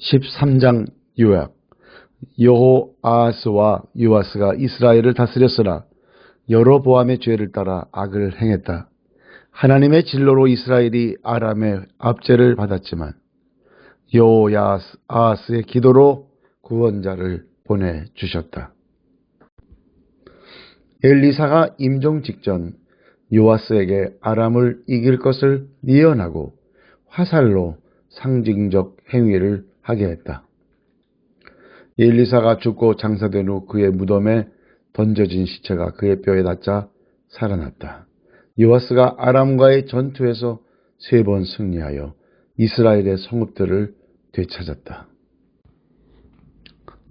13장 요약 여호아스와 요아스가 이스라엘을 다스렸으나 여로보암의 죄를 따라 악을 행했다. 하나님의 진로로 이스라엘이 아람의 압제를 받았지만 여호아스의 기도로 구원자를 보내주셨다. 엘리사가 임종 직전 요아스에게 아람을 이길 것을 예언하고 화살로 상징적 행위를 하게 했다. 엘리사가 죽고 장사된 후 그의 무덤에 던져진 시체가 그의 뼈에 닿자 살아났다. 요아스가 아람과의 전투에서 세 번 승리하여 이스라엘의 성읍들을 되찾았다.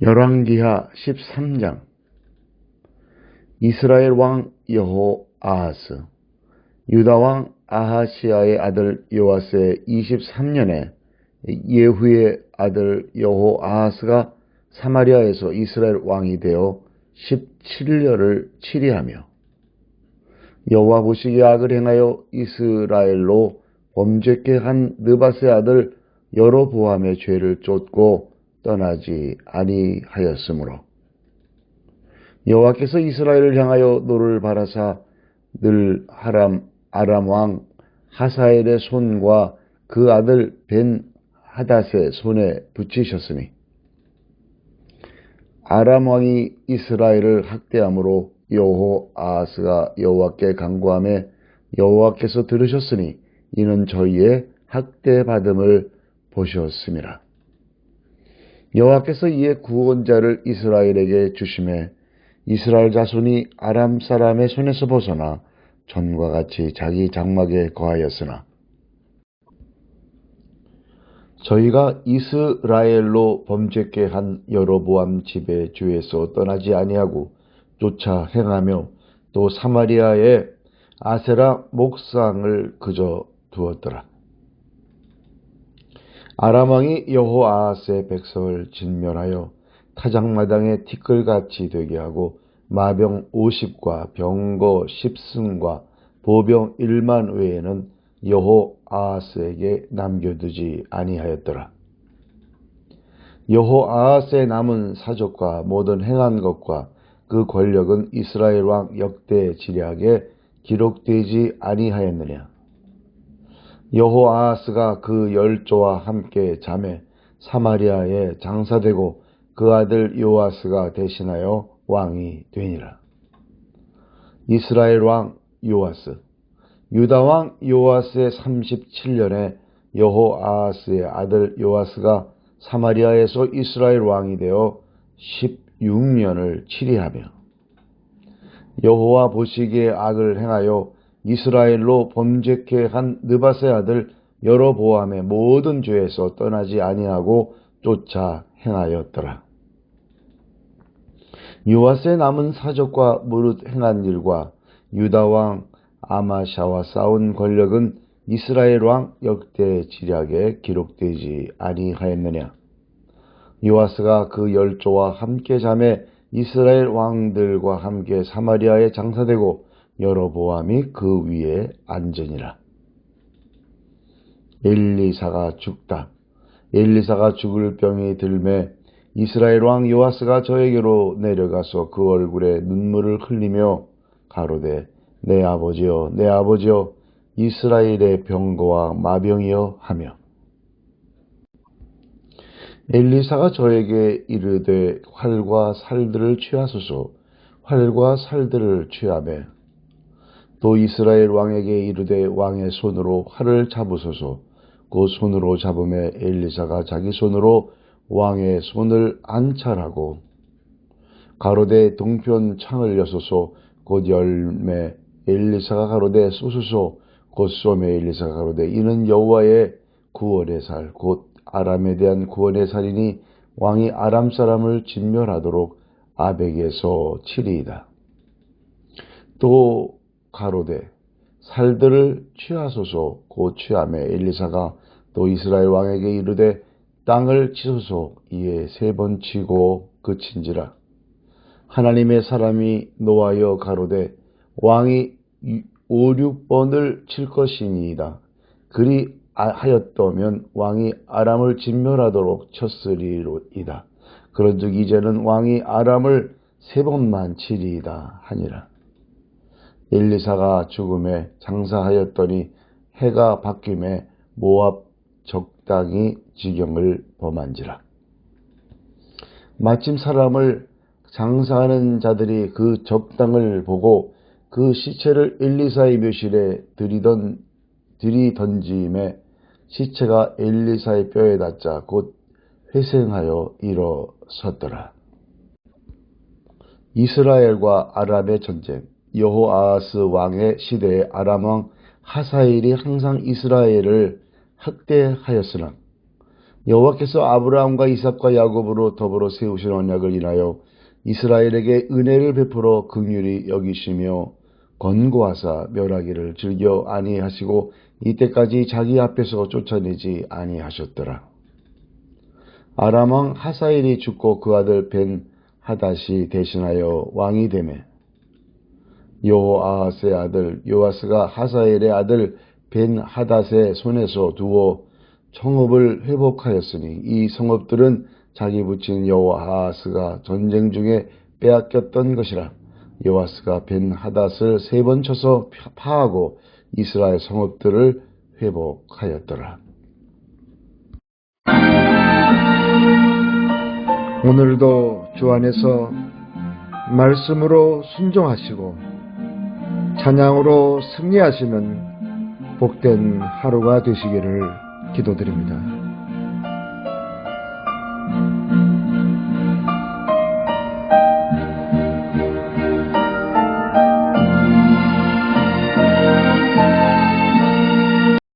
열왕기하 13장 이스라엘 왕 여호아하스 유다 왕 아하시아의 아들 요아스의 23년에 예후의 아들 여호아하스가 사마리아에서 이스라엘 왕이 되어 17년을 치리하며 여호와 보시기에 악을 행하여 이스라엘로 범죄케 한 느바스의 아들 여로보암의 죄를 쫓고 떠나지 아니하였으므로 여호와께서 이스라엘을 향하여 노를 바라사 늘 하람 아람 왕 하사엘의 손과 그 아들 벤 하닷의 손에 붙이셨으니 아람 왕이 이스라엘을 학대함으로 여호아스가 여호와께 간구함에 여호와께서 들으셨으니 이는 저희의 학대받음을 보셨습니다. 여호와께서 이에 구원자를 이스라엘에게 주심에 이스라엘 자손이 아람 사람의 손에서 벗어나 전과 같이 자기 장막에 거하였으나 저희가 이스라엘로 범죄케 한 여로보암 집의 주에서 떠나지 아니하고 쫓아 행하며 또 사마리아의 아세라 목상을 그저 두었더라. 아람왕이 여호아스의 백성을 진멸하여 타작마당에 티끌같이 되게 하고 마병 50과 병거 10승과 보병 1만 외에는 여호아하스에게 남겨두지 아니하였더라. 여호아하스의 남은 사적과 모든 행한 것과 그 권력은 이스라엘 왕 역대 지략에 기록되지 아니하였느냐. 여호아하스가 그 열조와 함께 잠에 사마리아에 장사되고 그 아들 요아스가 대신하여 왕이 되니라. 이스라엘 왕 요아스 유다 왕 요아스의 37년에 여호아하스의 아들 요아스가 사마리아에서 이스라엘 왕이 되어 16년을 치리하며 여호와 보시기에 악을 행하여 이스라엘로 범죄케 한 느바세 아들 여로보암의 모든 죄에서 떠나지 아니하고 쫓아 행하였더라. 요아스의 남은 사적과 무릇 행한 일과 유다 왕 아마샤와 싸운 권력은 이스라엘 왕 역대 지략에 기록되지 아니하였느냐. 요아스가 그 열조와 함께 잠에 이스라엘 왕들과 함께 사마리아에 장사되고 여러보암이 그 위에 앉으니라. 엘리사가 죽다. 엘리사가 죽을 병이 들매 이스라엘 왕 요아스가 저에게로 내려가서 그 얼굴에 눈물을 흘리며 가로되 내 아버지여 내 아버지여 이스라엘의 병거와 마병이여 하며. 엘리사가 저에게 이르되 활과 살들을 취하소서. 활과 살들을 취하매 또 이스라엘 왕에게 이르되 왕의 손으로 활을 잡으소서. 그 손으로 잡음에 엘리사가 자기 손으로 왕의 손을 안찰하고 가로대 동편 창을 여소서. 곧 열매 엘리사가 가로되 쏘소서. 곧 쏘매 엘리사가 가로되 이는 여호와의 구원의 살 곧 아람에 대한 구원의 살이니 왕이 아람 사람을 진멸하도록 아벡에서 치리이다. 또 가로되 살들을 취하소서. 곧 취함에 엘리사가 또 이스라엘 왕에게 이르되 땅을 치소서. 이에 세 번 치고 그친지라. 하나님의 사람이 노하여 가로되 왕이 5, 6번을 칠 것이니이다. 그리 아- 하였더면 왕이 아람을 진멸하도록 쳤으리로이다. 그런즉 이제는 왕이 아람을 세 번만 치리이다 하니라. 엘리사가 죽음에 장사하였더니 해가 바뀜에 모압 적당히 지경을 범한지라. 마침 사람을 장사하는 자들이 그 적당을 보고 그 시체를 엘리사의 묘실에 들이던 들이던짐에 시체가 엘리사의 뼈에 닿자 곧 회생하여 일어섰더라. 이스라엘과 아람의 전쟁 여호아하스 왕의 시대에 아람 왕 하사엘이 항상 이스라엘을 학대하였으나 여호와께서 아브라함과 이삭과 야곱으로 더불어 세우신 언약을 인하여 이스라엘에게 은혜를 베풀어 긍휼히 여기시며 권고하사 멸하기를 즐겨 아니하시고 이때까지 자기 앞에서 쫓아내지 아니하셨더라. 아람 왕 하사엘이 죽고 그 아들 벤 하닷이 대신하여 왕이 되매 여호아하스의 아들 요아스가 하사엘의 아들 벤 하닷의 손에서 두어 성읍을 회복하였으니 이 성읍들은 자기 부친 여호아하스가 전쟁 중에 빼앗겼던 것이라 여호아스가 벤 하닷을 세 번 쳐서 파하고 이스라엘 성읍들을 회복하였더라. 오늘도 주 안에서 말씀으로 순종하시고 찬양으로 승리하시는 복된 하루가 되시기를 기도드립니다.